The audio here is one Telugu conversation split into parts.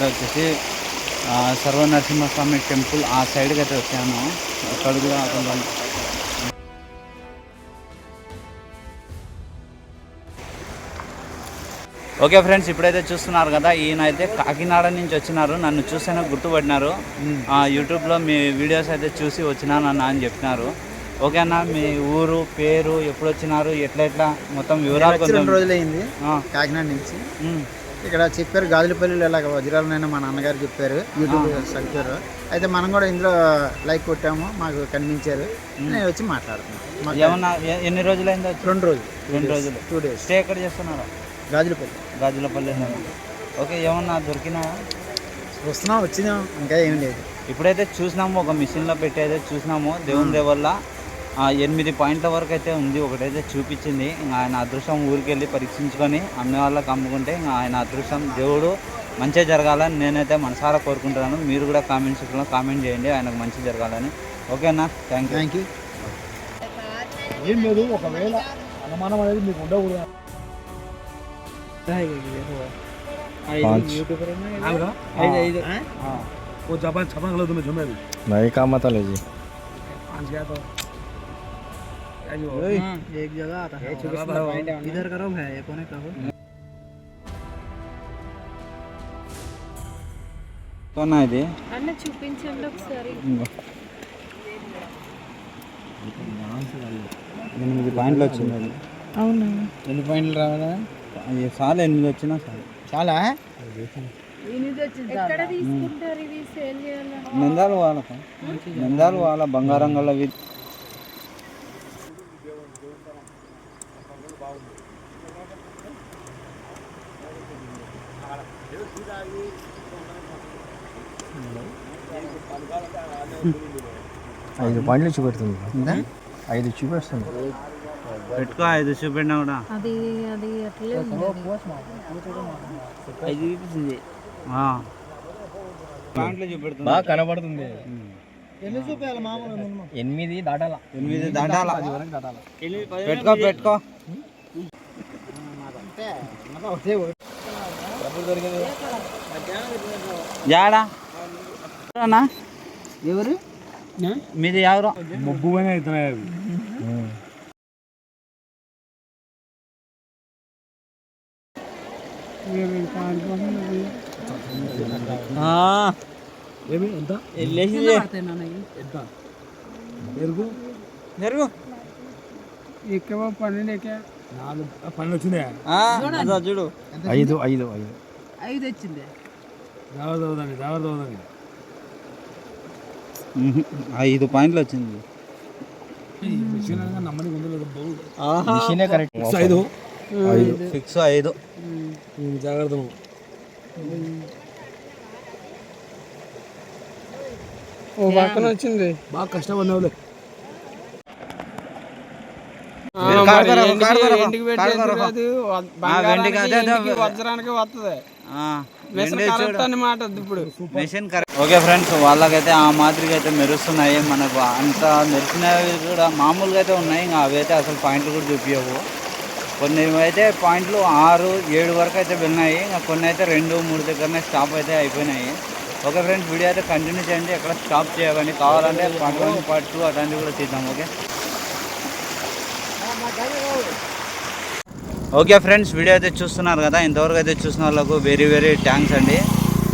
ఆ, సర్వ నరసింహస్వామి టెంపుల్ ఆ సైడ్కి అయితే వచ్చాను. అక్కడ కూడా కొంచెం ఓకే ఫ్రెండ్స్ ఇప్పుడైతే చూస్తున్నారు కదా ఈయన అయితే కాకినాడ నుంచి వచ్చినారు. నన్ను చూస్తేనే గుర్తుపడినారు. ఆ, యూట్యూబ్లో మీ వీడియోస్ అయితే చూసి వచ్చినాను అన్న అని చెప్పినారు. ఓకే అన్న మీ ఊరు పేరు ఎప్పుడు వచ్చినారు ఎట్లా ఎట్లా మొత్తం వివరాలు కొంచెం రోజులైంది కాకినాడ నుంచి. ఇక్కడ చెప్పారు గాజులపల్లిలో ఇలాగ వజ్రాలనైనా మా నాన్నగారు చెప్పారు. యూట్యూబ్ చెప్పారు అయితే మనం కూడా ఇందులో లైక్ కొట్టాము మాకు కనిపించారు. నేను వచ్చి మాట్లాడుతున్నాను. ఏమన్నా ఎన్ని రోజులైందో వచ్చి? రెండు రోజులు. రెండు రోజులు. టూ డేస్ స్టే ఎక్కడ చేస్తున్నారు? గాజులపల్లి. గాజులపల్లి ఓకే ఏమన్నా దొరికినా? వస్తున్నాం వచ్చినాం. ఇంకా ఏం లేదు. ఇప్పుడైతే చూసినాము ఒక మిషన్లో పెట్టి అయితే చూసినాము. దేవుని దే వల్ల ఆ, ఎనిమిది పాయింట్ల వరకు అయితే ఉంది ఒకటైతే చూపించింది ఇంకా ఆయన అదృష్టం ఊరికి వెళ్ళి పరీక్షించుకొని అమ్మే వాళ్ళకి అమ్ముకుంటే ఇంకా ఆయన అదృష్టం దేవుడు మంచిగా జరగాలని నేనైతే మనసారా కోరుకుంటున్నాను మీరు కూడా కామెంట్ సెక్షన్లో కామెంట్ చేయండి ఆయనకు మంచి జరగాలని ఓకేనా థ్యాంక్ యూ థ్యాంక్ యూ ఏం లేదు ఒకవేళ అనుమానం అనేది మీకు ఉండకూడదు वो जापान छपा गलत में झुमे नहीं का मतलब है जी पांच गया तो एक जगह आता है इधर करो है ये कोने कहो కొన్నా ఇది అన్న చూపించండి ఒకసారి ఇంకో. ఎనిమిది పాయింట్లు వచ్చింది అది అవునా ఎన్ని పాయింట్లు రావాలా అది చాలా ఎనిమిది వచ్చినా చాలు చాలా ఎక్కడ తీసుకుంటారు ఇవి సేల్ చేయాలా నందాలు వాళ్ళకు నందాలు వాళ్ళ బంగారం గల ఐదు పాయింట్లు చూపెడుతుంది ఐదు చూపెడుతుంది పెట్టుకో ఐదు చూపెట్టినా కూడా అది అది. పాయింట్లు చూపెడుతుంది బాగా కనబడుతుంది ఎన్ని చూపించాలి మామూలు ఎనిమిది దాటాల ఎనిమిది దాటాల పెట్టుకో పెట్టుకో యాడా అన్నా ఎవరు మీది ఎవరు మబ్బుగానే అవుతున్నాయి అవి ఏమి ఎంత ఎంత ఎరుగు జరుగు నాలుగు పన్నెండు వచ్చినాయా అదో చూడు ఐదు ఐదు ఐదు జాగ్రత్త అవుదండి జాగ్రత్త అవుదండి ఐదు పాయింట్లు వచ్చింది. Mission correct. ఐదు. ఐదు. సిక్స్ ఐదు. జాగ్రత్త ఓ పక్కన వచ్చింది. బాగా కష్టపడినావులే. వజ్రానికి వస్తుంది అనమాట ఇప్పుడు. Machine correct. ఓకే ఫ్రెండ్స్ వాళ్ళకైతే ఆ మాదిరిగా అయితే మెరుస్తున్నాయి. మనకు అంత మెరిసినవి కూడా మామూలుగా అయితే ఉన్నాయి. ఇంకా అవి అయితే అసలు పాయింట్లు కూడా చూపించవు కొన్ని అయితే పాయింట్లు ఆరు ఏడు వరకు అయితే వెళ్ళినాయి. ఇంకా కొన్ని అయితే రెండు మూడు దగ్గరనే స్టాప్ అయితే అయిపోయినాయి. ఓకే ఫ్రెండ్స్ వీడియో అయితే కంటిన్యూ చేయండి. ఎక్కడ స్టాప్ చేయకండి కావాలంటే పార్ట్ వన్ పార్ట్ టూ అట్లాంటివి కూడా తీద్దాం ఓకే? ఓకే ఫ్రెండ్స్ వీడియో అయితే చూస్తున్నారు కదా ఇంతవరకు అయితే చూసిన వాళ్ళకు వెరీ వెరీ థ్యాంక్స్ అండి.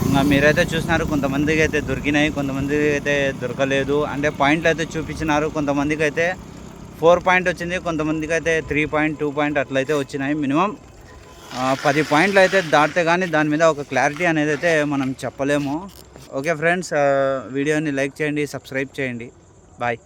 ఇంకా మీరైతే చూసినారు కొంతమందికి అయితే దొరికినాయి కొంతమందికి అయితే దొరకలేదు. అంటే పాయింట్లు అయితే చూపించినారు కొంతమందికి అయితే ఫోర్ పాయింట్ వచ్చింది కొంతమందికి అయితే త్రీ పాయింట్ టూ పాయింట్ అట్లయితే వచ్చినాయి మినిమం పది పాయింట్లు అయితే దాటితే కానీ దాని మీద ఒక క్లారిటీ అనేది అయితే మనం చెప్పలేము. ఓకే ఫ్రెండ్స్ వీడియోని లైక్ చేయండి సబ్స్క్రైబ్ చేయండి. బాయ్